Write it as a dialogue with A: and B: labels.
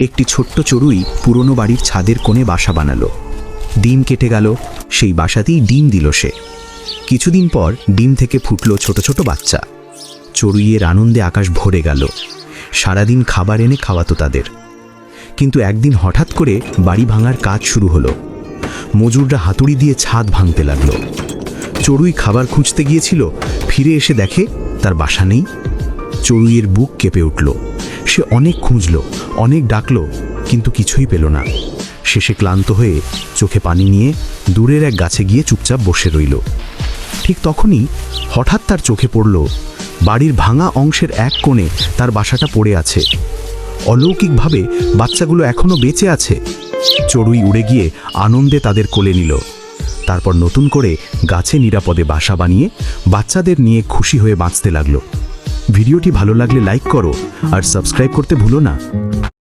A: একটি ছোট্ট চড়ুই পুরনো বাড়ির ছাদের কোণে বাসা বানালো। ডিম কেটে গেল, সেই বাসাতেই ডিম দিল সে। কিছুদিন পর ডিম থেকে ফুটলো ছোট ছোট বাচ্চা। চড়ুইয়ের আনন্দে আকাশ ভরে গেল। সারাদিন খাবার এনে খাওয়াতো তাদের। কিন্তু একদিন হঠাৎ করে বাড়ি ভাঙার কাজ শুরু হলো। মজুররা হাতুড়ি দিয়ে ছাদ ভাঙতে লাগল। চড়ুই খাবার খুঁজতে গিয়েছিল, ফিরে এসে দেখে তার বাসা নেই। চড়ুইয়ের বুক কেঁপে উঠল। সে অনেক খুঁজল, অনেক ডাকলো, কিন্তু কিছুই পেল না। শেষে ক্লান্ত হয়ে চোখে পানি নিয়ে দূরের এক গাছে গিয়ে চুপচাপ বসে রইল। ঠিক তখনই হঠাৎ তার চোখে পড়ল, বাড়ির ভাঙা অংশের এক কোণে তার বাসাটা পড়ে আছে। অলৌকিকভাবে বাচ্চাগুলো এখনও বেঁচে আছে। চড়ুই উড়ে গিয়ে আনন্দে তাদের কোলে নিল। তারপর নতুন করে গাছে নিরাপদে বাসা বানিয়ে বাচ্চাদের নিয়ে খুশি হয়ে বাঁচতে লাগল। ভিডিওটি ভালো লাগলে লাইক করো আর সাবস্ক্রাইব করতে ভুলো না।